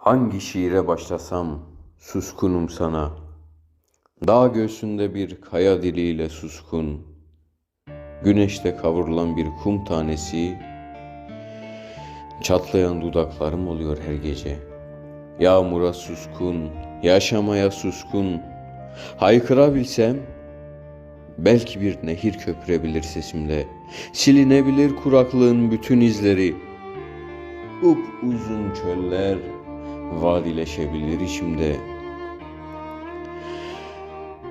Hangi şiire başlasam suskunum sana. Dağ göğsünde bir kaya diliyle suskun. Güneşte kavrulan bir kum tanesi. Çatlayan dudaklarım oluyor her gece. Yağmura suskun, yaşamaya suskun. Haykırabilsem belki bir nehir köpürebilir sesimle. Silinebilir kuraklığın bütün izleri. Up uzun çöller vadileşebilir içimde.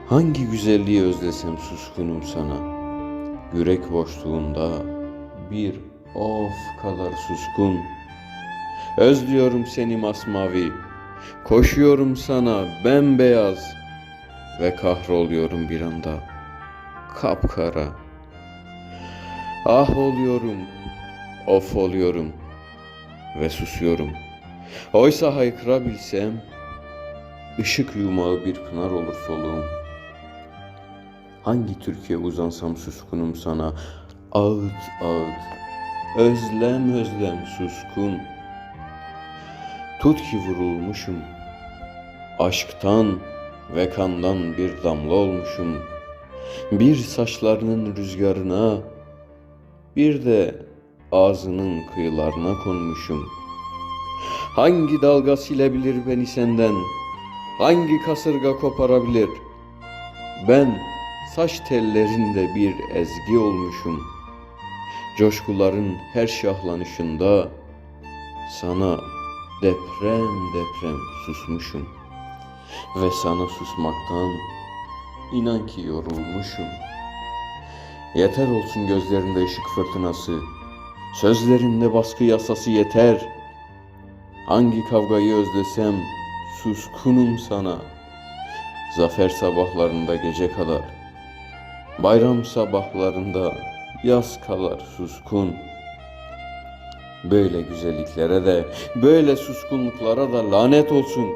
Hangi güzelliği özlesem suskunum sana. Yürek boşluğunda bir of kadar suskun. Özlüyorum seni masmavi. Koşuyorum sana bembeyaz ve kahroluyorum bir anda. Kapkara. Ah oluyorum. Of oluyorum ve susuyorum. Oysa haykırabilsem ışık yumağı bir pınar olur soluğum. Hangi Türkiye uzansam suskunum sana ağıt ağıt özlem özlem suskun. Tut ki vurulmuşum aşktan ve kandan bir damla olmuşum. Bir saçlarının rüzgarına bir de ağzının kıyılarına konmuşum. Hangi dalga silebilir beni senden? Hangi kasırga koparabilir? Ben saç tellerinde bir ezgi olmuşum. Coşkuların her şahlanışında sana deprem deprem susmuşum. Ve sana susmaktan inan ki yorulmuşum. Yeter olsun gözlerinde ışık fırtınası, sözlerinde baskı yasası yeter. Hangi kavgayı özlesem suskunum sana. Zafer sabahlarında gece kadar, bayram sabahlarında yaz kadar suskun. Böyle güzelliklere de, böyle suskunluklara da lanet olsun.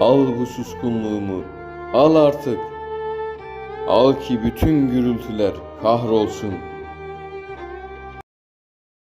Al bu suskunluğumu, al artık. Al ki bütün gürültüler kahrolsun.''